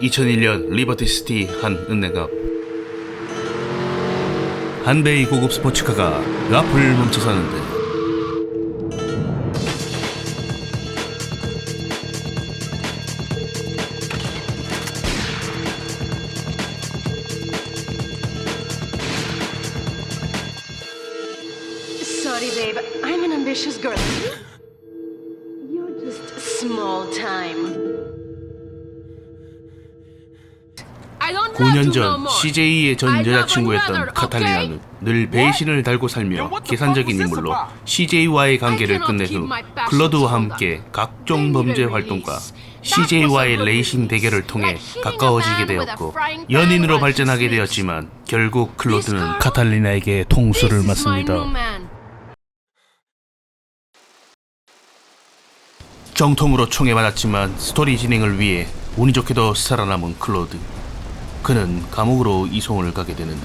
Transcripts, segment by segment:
2001년 리버티시티 한 은행갑 한베이 고급 스포츠카가 앞을 멈춰 서는데 9년 love you no 전. CJ의 전 여자친구였던 카탈리나는 늘 배신을 달고 살며 계산적인 인물로 CJ와의 관계를 끝낸 후 클로드와 함께 각종 범죄 활동과 CJ와의 레이싱 대결을 통해 가까워지게 되었고 연인으로 발전하게 되었지만 결국 클로드는 카탈리나에게 통수를 맞습니다. 정통으로 총에 맞았지만 스토리 진행을 위해 운이 좋게도 살아남은 클로드. 그는 감옥으로 이송을 가게 되는데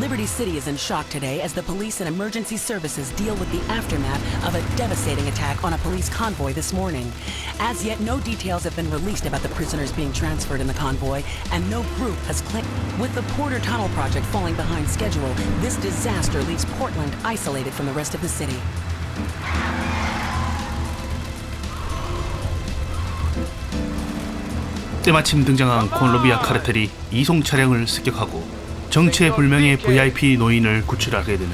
Liberty City is in shock today as the police and emergency services deal with the aftermath of a devastating attack on a police convoy this morning. As yet, no details have been released about the prisoners being transferred in the convoy, and no group has claimed. With the Porter Tunnel project falling behind schedule, this disaster leaves Portland isolated from the rest of the city. 때마침 등장한 콜롬비아 카르텔이 이송 차량을 습격하고 정체 불명의 VIP 노인을 구출하게 되는.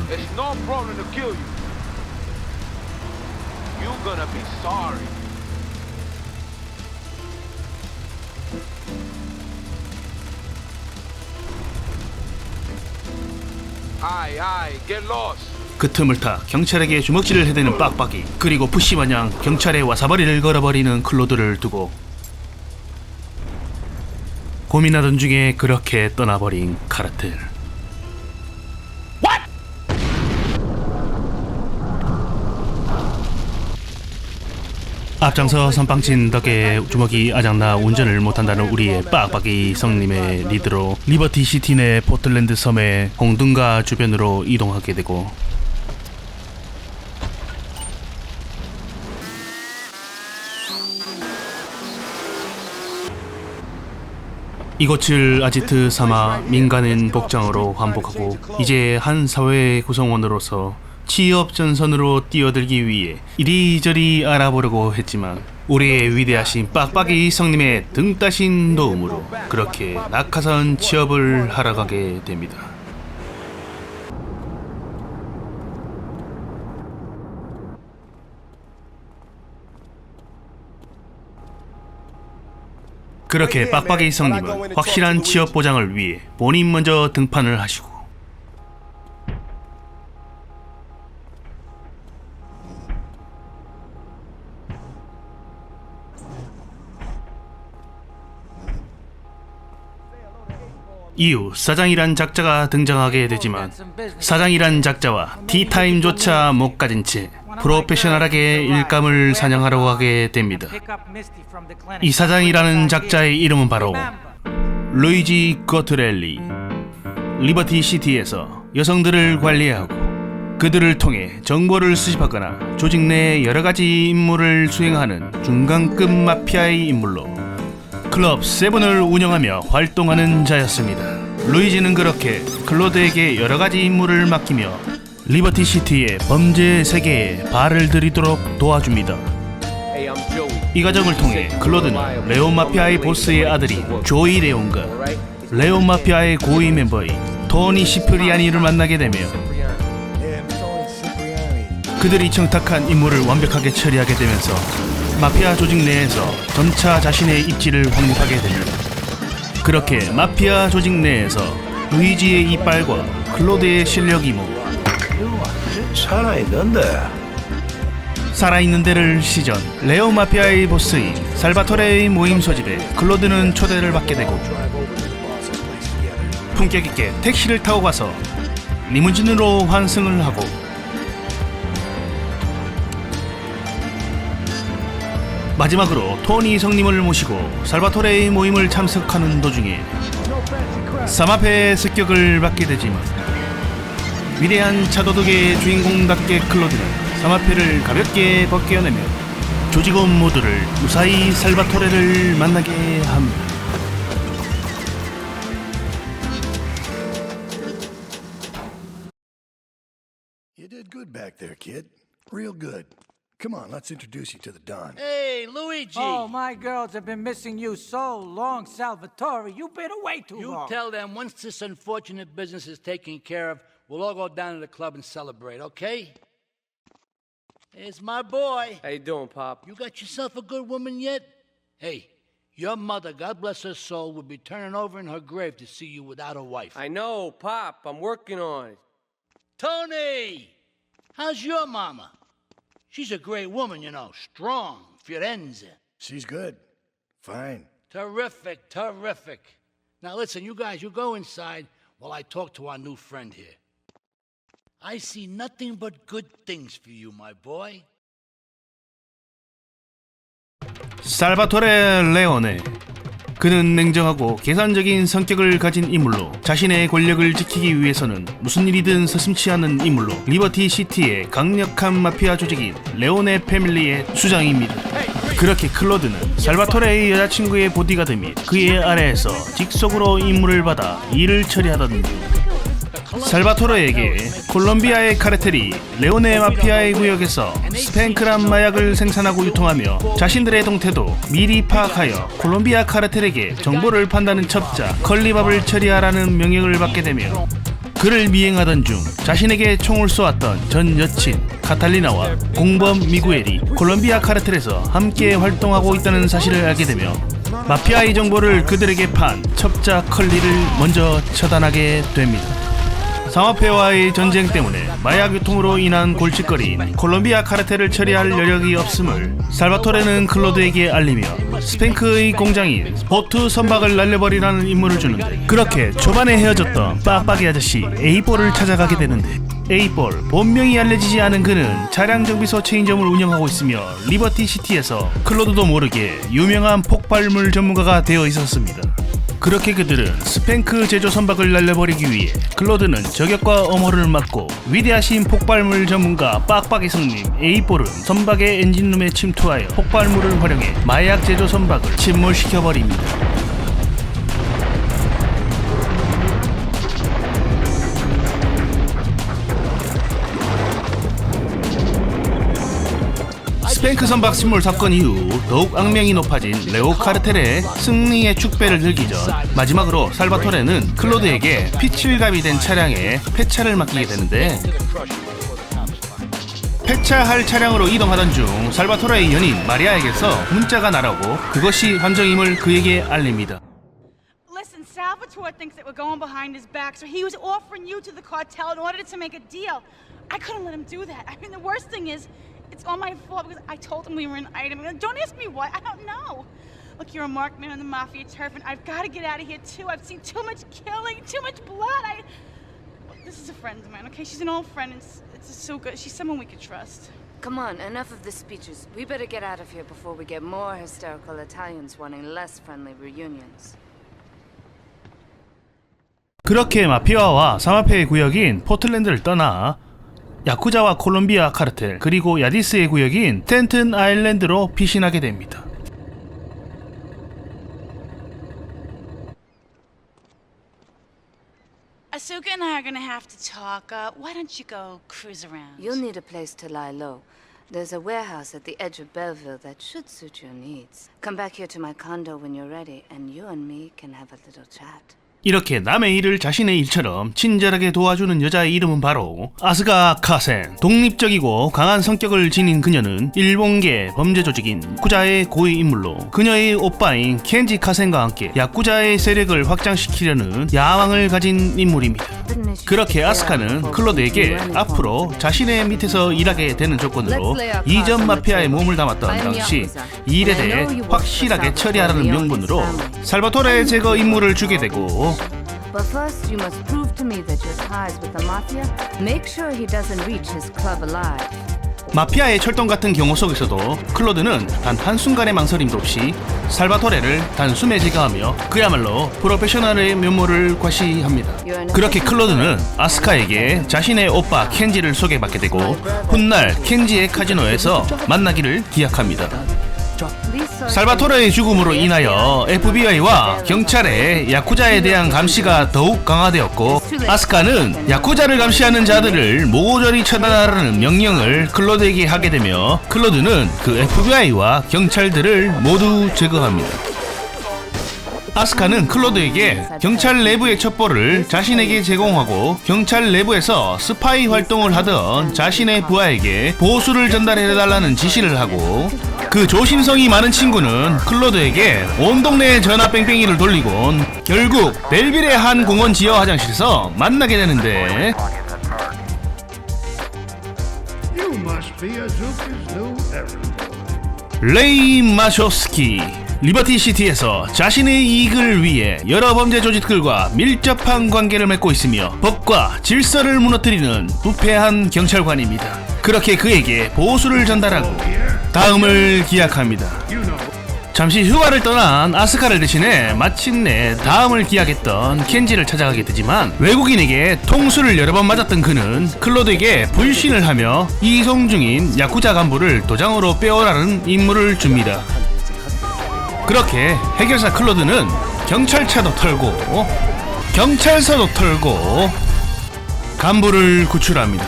그 틈을 타 경찰에게 주먹질을 해대는 빡빡이 그리고 푸시 마냥 경찰에 와사바리를 걸어버리는 클로드를 두고 고민하던 중에 그렇게 떠나버린 카르텔. 앞장서 선빵친 덕에 주먹이 아작나 운전을 못한다는 우리의 빡빡이 성님의 리드로 리버티 시티 내 포틀랜드 섬의 공등가 주변으로 이동하게 되고 이곳을 아지트 삼아 민간인 복장으로 환복하고 이제 한 사회 구성원으로서 취업 전선으로 뛰어들기 위해 이리저리 알아보려고 했지만 우리의 위대하신 빡빡이 성님의 등 따신 도움으로 그렇게 낙하산 취업을 하러 가게 됩니다. 그렇게 빡빡이 성님은 확실한 취업 보장을 위해 본인 먼저 등판을 하시고. 이후 사장이란 작자가 등장하게 되지만 사장이란 작자와 티타임조차 못 가진 채 프로페셔널하게 일감을 사냥하러 가게 됩니다. 이 사장이라는 작자의 이름은 바로 루이지 거트렐리 리버티 시티에서 여성들을 관리하고 그들을 통해 정보를 수집하거나 조직 내 여러 가지 임무를 수행하는 중간급 마피아의 인물로 클럽 세븐을 운영하며 활동하는 자였습니다. 루이지는 그렇게 클로드에게 여러 가지 임무를 맡기며 리버티 시티의 범죄 세계에 발을 들이도록 도와줍니다. 이 과정을 통해 클로드는 레온 마피아의 보스의 아들인 조이 레온과 레온 마피아의 고위 멤버인 토니 시프리아니를 만나게 되며 그들이 청탁한 임무를 완벽하게 처리하게 되면서 마피아 조직 내에서 점차 자신의 입지를 확립하게 됩니다. 그렇게 마피아 조직 내에서 루이지의 이빨과 클로드의 실력 이모 살아있는데. 살아있는 데를 시전 레오 마피아의 보스인 살바토레의 모임 소집에 클로드는 초대를 받게 되고 품격 있게 택시를 타고 가서 리무진으로 환승을 하고 마지막으로 토니 성님을 모시고 살바토레의 모임을 참석하는 도중에 삼합회의 습격을 받게 되지만 위대한 차도둑의 주인공답게 클로드는 삼합회를 가볍게 벗겨내며 조직원 모두를 무사히 살바토레를 만나게 합니다. You did good back there, kid. Real good. Come on, let's introduce you to the Don. Hey, Luigi! Oh, my girls have been missing you so long, Salvatore. You've been away too you long. tell them once this unfortunate business is taken care of, we'll all go down to the club and celebrate, okay? Here's my boy. How you doing, Pop? You got yourself a good woman yet? Hey, your mother, God bless her soul, would be turning over in her grave to see you without a wife. I know, Pop. I'm working on it. Tony! How's your mama? She's a great woman, you know, strong, Firenze. She's good. Fine. Terrific, terrific. Now listen, you guys, you go inside while I talk to our new friend here. I see nothing but good things for you, my boy. 살바토레 레오네. 그는 냉정하고 계산적인 성격을 가진 인물로 자신의 권력을 지키기 위해서는 무슨 일이든 서슴치 않는 인물로 리버티 시티의 강력한 마피아 조직인 레오네 패밀리의 수장입니다. 그렇게 클로드는 살바토레의 여자친구의 보디가드 및 그의 아래에서 직속으로 임무를 받아 일을 처리하던 중 살바토르에게 콜롬비아의 카르텔이 레오네 마피아의 구역에서 스팽크란 마약을 생산하고 유통하며 자신들의 동태도 미리 파악하여 콜롬비아 카르텔에게 정보를 판다는 첩자 컬리밥을 처리하라는 명령을 받게 되며 그를 미행하던 중 자신에게 총을 쏘았던 전 여친 카탈리나와 공범 미구엘이 콜롬비아 카르텔에서 함께 활동하고 있다는 사실을 알게 되며 마피아의 정보를 그들에게 판 첩자 컬리를 먼저 처단하게 됩니다. 상업회와의 전쟁 때문에 마약 유통으로 인한 골칫거리인 콜롬비아 카르텔을 처리할 여력이 없음을 살바토레는 클로드에게 알리며 스팽크의 공장인 보트 선박을 날려버리라는 임무를 주는데 그렇게 초반에 헤어졌던 빡빡이 아저씨 에이볼을 찾아가게 되는데 에이볼 본명이 알려지지 않은 그는 차량 정비소 체인점을 운영하고 있으며 리버티 시티에서 클로드도 모르게 유명한 폭발물 전문가가 되어 있었습니다. 그렇게 그들은 스팽크 제조 선박을 날려버리기 위해 클로드는 저격과 엄호를 막고 위대하신 폭발물 전문가 빡빡이 성님 에이볼은 선박의 엔진룸에 침투하여 폭발물을 활용해 마약 제조 선박을 침몰시켜버립니다. 스팽크 선박 침몰 사건 이후 더욱 악명이 높아진 레오 카르텔의 승리의 축배를 들기 전 마지막으로 살바토레는 클로드에게 피칠감이 된 차량에 폐차를 맡기게 되는데 폐차할 차량으로 이동하던 중 살바토레의 연인 마리아에게서 문자가 날아오고 그것이 함정임을 그에게 알립니다. Listen, Salvatore thinks that we're going behind his back, so he was offering you to the cartel in order to make a deal. I couldn't let him do that. I mean, the worst thing is, it's all my fault because I told him we were an item. Don't ask me why. I don't know. Look, you're a marked man on the mafia turf, and I've got to get out of here too. I've seen too much killing, too much blood. I. This is a friend of mine, okay? She's an old friend. and It's, it's so good. She's someone we could trust. Come on, enough of the speeches. We better get out of here before we get more hysterical Italians wanting less friendly reunions. 그렇게 마피아와 사마페의 구역인 포틀랜드를 떠나 야쿠자와 콜롬비아 카르텔 그리고 야디스의 구역인 텐튼 아일랜드로 피신하게 됩니다. Asuka and I are gonna have to talk. Uh, why don't you go cruise around? You'll need a place to lie low. There's a warehouse at the edge of Belleville that should suit your needs. Come back here to my condo when you're ready, and you and me can have a little chat. 이렇게 남의 일을 자신의 일처럼 친절하게 도와주는 여자의 이름은 바로 아스가 카센. 독립적이고 강한 성격을 지닌 그녀는 일본계 범죄 조직인 야쿠자의 고위 인물로 그녀의 오빠인 켄지 카센과 함께 야쿠자의 세력을 확장시키려는 야망을 가진 인물입니다. 그렇게 아스카는 클로드에게 앞으로 자신의 밑에서 일하게 되는 조건으로 이전 마피아의 몸을 담았던 당시 이 일에 대해 확실하게 처리하라는 명분으로 살바토레 제거 임무를 주게 되고 But first, you must prove to me that your ties with the Mafia make sure he doesn't reach his club alive. 마피아의 철동 같은 경우 속에서도 클로드는 단 한순간의 망설임도 없이 살바토레를 단숨에 제거하며 그야말로 프로페셔널의 면모를 과시합니다. 그렇게 클로드는 아스카에게 자신의 오빠 켄지를 소개받게 되고 훗날 켄지의 카지노에서 만나기를 기약합니다. 살바토레의 죽음으로 인하여 FBI와 경찰의 야쿠자에 대한 감시가 더욱 강화되었고 아스카는 야쿠자를 감시하는 자들을 모조리 처단하라는 명령을 클로드에게 하게 되며 클로드는 그 FBI와 경찰들을 모두 제거합니다. 아스카는 클로드에게 경찰 내부의 첩보를 자신에게 제공하고 경찰 내부에서 스파이 활동을 하던 자신의 부하에게 보수를 전달해달라는 지시를 하고 그 조심성이 많은 친구는 클로드에게 온 동네에 전화 뺑뺑이를 돌리곤 결국 벨빌의 한 공원 지하 화장실에서 만나게 되는데. 레이 마쇼스키 리버티 시티에서 자신의 이익을 위해 여러 범죄 조직들과 밀접한 관계를 맺고 있으며 법과 질서를 무너뜨리는 부패한 경찰관입니다. 그렇게 그에게 보수를 전달하고 다음을 기약합니다. 잠시 휴가를 떠난 아스카를 대신해 마침내 다음을 기약했던 켄지를 찾아가게 되지만 외국인에게 통수를 여러 번 맞았던 그는 클로드에게 불신을 하며 이송 중인 야쿠자 간부를 도장으로 빼오라는 임무를 줍니다. 그렇게 해결사 클로드는 경찰차도 털고 경찰서도 털고 간부를 구출합니다.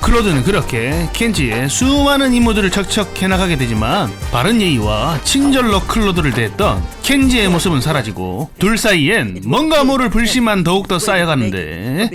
클로드는 그렇게 켄지의 수많은 임무들을 척척 해나가게 되지만 바른 예의와 친절로 클로드를 대했던 켄지의 모습은 사라지고 둘 사이엔 뭔가 모를 불신만 더욱더 쌓여가는데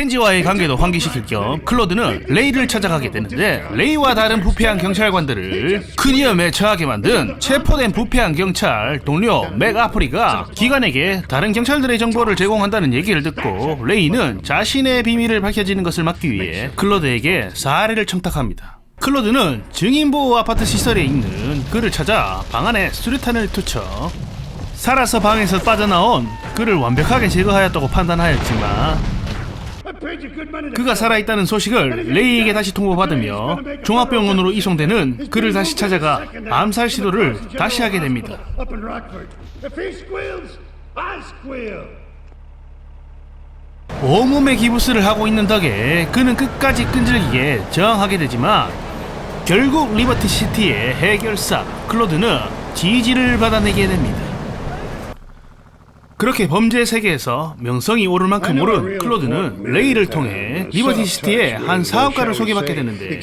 켄지와의 관계도 환기시킬 겸 클로드는 레이를 찾아가게 되는데 레이와 다른 부패한 경찰관들을 큰 위험에 처하게 만든 체포된 부패한 경찰 동료 맥 아프리가 기관에게 다른 경찰들의 정보를 제공한다는 얘기를 듣고 레이는 자신의 비밀을 밝혀지는 것을 막기 위해 클로드에게 사례를 청탁합니다. 클로드는 증인보호 아파트 시설에 있는 그를 찾아 방 안에 수류탄을 투척 살아서 방에서 빠져나온 그를 완벽하게 제거하였다고 판단하였지만 그가 살아있다는 소식을 레이에게 다시 통보받으며 종합병원으로 이송되는 그를 다시 찾아가 암살 시도를 다시 하게 됩니다. 온몸에 기부스를 하고 있는 덕에 그는 끝까지 끈질기게 저항하게 되지만 결국 리버티 시티의 해결사 클로드는 지지를 받아내게 됩니다. 그렇게 범죄 세계에서 명성이 오를 만큼 오른 클로드는 레이를 통해 리버티 시티의 한 사업가를 소개받게 되는데.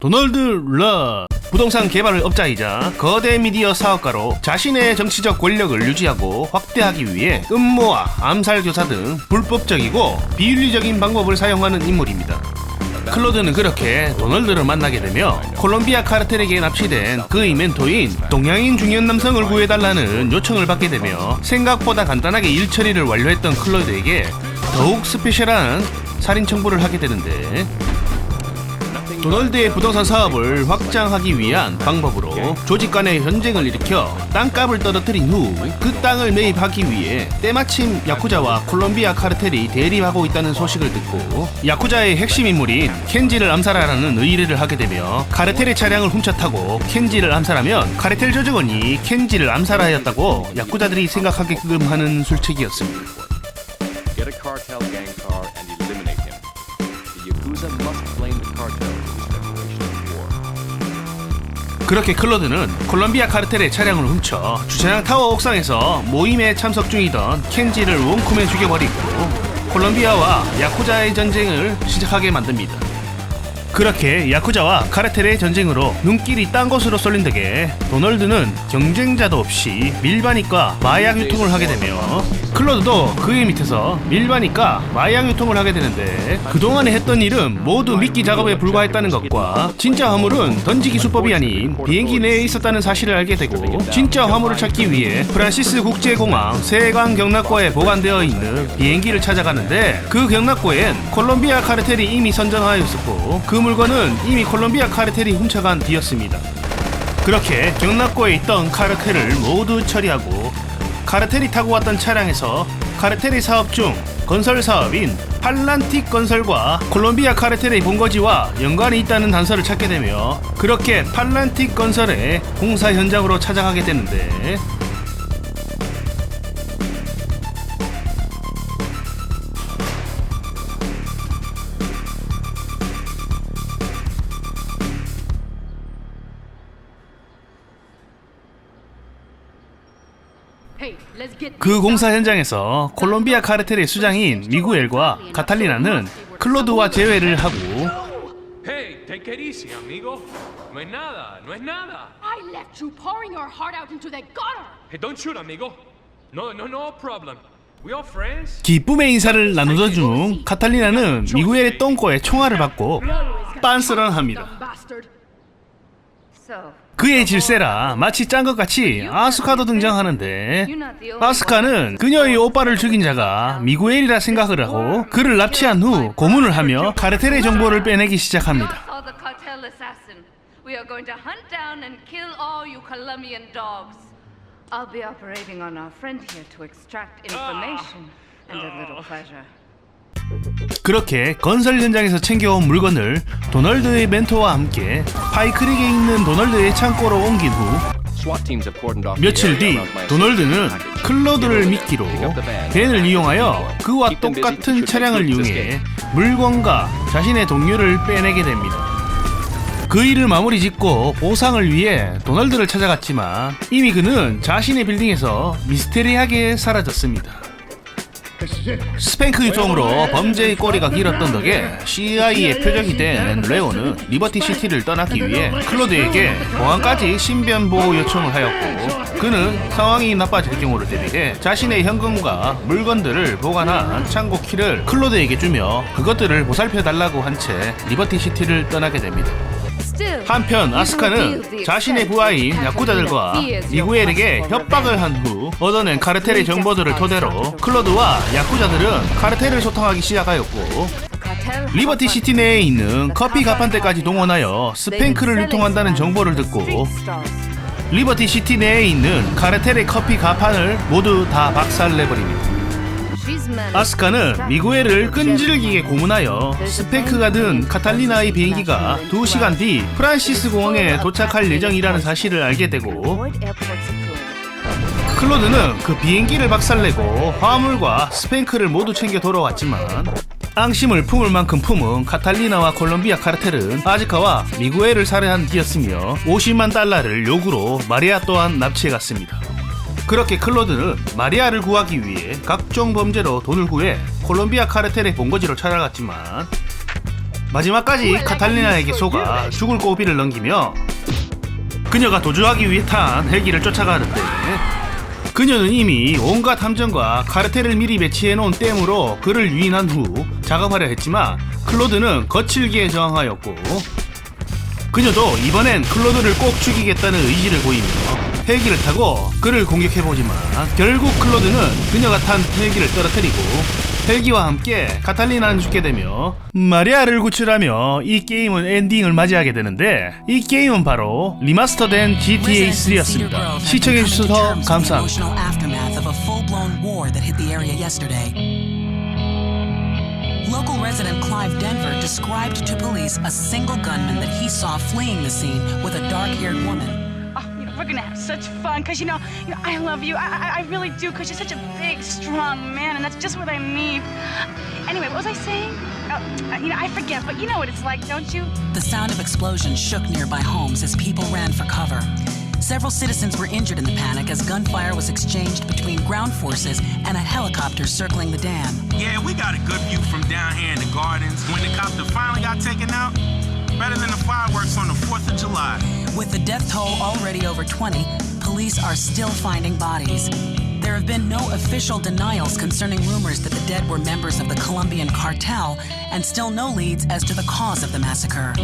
도널드 러 부동산 개발 업자이자 거대 미디어 사업가로 자신의 정치적 권력을 유지하고 확대하기 위해 음모와 암살 교사 등 불법적이고 비윤리적인 방법을 사용하는 인물입니다. 클로드는 그렇게 도널드를 만나게 되며 콜롬비아 카르텔에게 납치된 그의 멘토인 동양인 중년 남성을 구해달라는 요청을 받게 되며 생각보다 간단하게 일 처리를 완료했던 클로드에게 더욱 스페셜한 살인 청부를 하게 되는데 도널드의 부동산 사업을 확장하기 위한 방법으로 조직 간의 전쟁을 일으켜 땅값을 떨어뜨린 후 그 땅을 매입하기 위해 때마침 야쿠자와 콜롬비아 카르텔이 대립하고 있다는 소식을 듣고 야쿠자의 핵심 인물인 켄지를 암살하라는 의뢰를 하게 되며 카르텔의 차량을 훔쳐 타고 켄지를 암살하면 카르텔 조직원이 켄지를 암살하였다고 야쿠자들이 생각하게끔 하는 술책이었습니다. 그렇게 클로드는 콜롬비아 카르텔의 차량을 훔쳐 주차장 타워 옥상에서 모임에 참석 중이던 켄지를 원콤에 죽여버리고 콜롬비아와 야쿠자의 전쟁을 시작하게 만듭니다. 그렇게 야쿠자와 카르텔의 전쟁으로 눈길이 딴 곳으로 쏠린 덕에 도널드는 경쟁자도 없이 밀반입과 마약 유통을 하게 되며 클로드도 그의 밑에서 밀반입과 마약 유통을 하게 되는데 그동안에 했던 일은 모두 미끼 작업에 불과했다는 것과 진짜 화물은 던지기 수법이 아닌 비행기 내에 있었다는 사실을 알게 되고 진짜 화물을 찾기 위해 프란시스 국제공항 세관 경락고에 보관되어 있는 비행기를 찾아가는데 그 경락고엔 콜롬비아 카르텔이 이미 선정하였었고 그 물건은 이미 콜롬비아 카르텔이 훔쳐간 뒤였습니다. 그렇게 경락고에 있던 카르텔을 모두 처리하고 카르텔이 타고 왔던 차량에서 카르텔이 사업 중 건설 사업인 팔란틱 건설과 콜롬비아 카르텔의 본거지와 연관이 있다는 단서를 찾게 되며 그렇게 팔란틱 건설의 공사 현장으로 찾아가게 되는데 그 공사 현장에서 콜롬비아 카르텔의 수장인 미구엘과 카탈리나는 클로드와 재회를 하고. 기쁨의 인사를 나누던 중 카탈리나는 미구엘의 똥꼬에 총알을 받고 빤스런 합니다. 그의 질세라 마치 짠 것 같이 아스카도 등장하는데 아스카는 그녀의 오빠를 죽인 자가 미구엘이라 생각을 하고 그를 납치한 후 고문을 하며 카르텔의 정보를 빼내기 시작합니다. 그렇게 건설 현장에서 챙겨온 물건을 도널드의 멘토와 함께 파이크릭에 있는 도널드의 창고로 옮긴 후 며칠 뒤 도널드는. 클로드를 미끼로 벤을 이용하여 그와 똑같은 차량을 이용해 물건과 자신의 동료를 빼내게 됩니다. 그 일을 마무리 짓고 보상을 위해 도널드를 찾아갔지만 이미 그는 자신의 빌딩에서 미스테리하게 사라졌습니다. 스팽크 유통으로 범죄의 꼬리가 길었던 덕에 CIA의 표적이 된 레오는 리버티 시티를 떠나기 위해 클로드에게 보안까지 신변 보호 요청을 하였고 그는 상황이 나빠질 경우를 대비해 자신의 현금과 물건들을 보관한 창고 키를 클로드에게 주며 그것들을 보살펴 달라고 한 채 리버티 시티를 떠나게 됩니다. 한편 아스카는 자신의 부하인 야쿠자들과 미구엘에게 협박을 한 후 얻어낸 카르텔의 정보들을 토대로 클로드와 야쿠자들은 카르텔을 소탕하기 시작하였고 리버티 시티 내에 있는 커피 가판대까지 동원하여 스팽크를 유통한다는 정보를 듣고 리버티 시티 내에 있는 카르텔의 커피 가판을 모두 다 박살내버립니다. 아스카는 미구엘을 끈질기게 고문하여 스페크가 든 카탈리나의 비행기가 2시간 뒤 프란시스 공항에 도착할 예정이라는 사실을 알게 되고 클로드는 그 비행기를 박살내고 화물과 스팽크를 모두 챙겨 돌아왔지만 앙심을 품을 만큼 품은 카탈리나와 콜롬비아 카르텔은 아지카와 미구엘을 살해한 뒤였으며 50만 달러를 요구로 마리아 또한 납치해갔습니다. 그렇게 클로드는 마리아를 구하기 위해 각종 범죄로 돈을 구해 콜롬비아 카르텔의 본거지로 찾아갔지만 마지막까지 카탈리나에게 속아 죽을 고비를 넘기며 그녀가 도주하기 위해 탄 헬기를 쫓아가는데 그녀는 이미 온갖 함정과 카르텔을 미리 배치해 놓은 댐으로 그를 유인한 후 작업하려 했지만 클로드는 거칠게 저항하였고 그녀도 이번엔 클로드를 꼭 죽이겠다는 의지를 보이며 헬기를 타고 그를 공격해보지만 결국 클로드는 그녀가 탄 헬기를 떨어뜨리고 헬기와 함께 카탈리나는 죽게 되며 마리아를 구출하며 이 게임은 엔딩을 맞이하게 되는데 이 게임은 바로 리마스터된 GTA 3였습니다. 시청해주셔서 감사합니다. Local resident Clive Denver described to police a single gunman that he saw fleeing the scene with a dark-haired woman. You know, we're gonna have such fun because you know, you know, I love you. I, I, I really do because you're such a big, strong man, and that's just what I need. Anyway, what was I saying? Oh, uh, you know, I forget, but you know what it's like, don't you? The sound of explosions shook nearby homes as people ran for cover. Several citizens were injured in the panic as gunfire was exchanged between ground forces and a helicopter circling the dam. Yeah, we got a good view from down here in the gardens. When the copter finally got taken out, better than the fireworks on the 4th of July. With the death toll already over 20, police are still finding bodies. There have been no official denials concerning rumors that the dead were members of the Colombian cartel, and still no leads as to the cause of the massacre.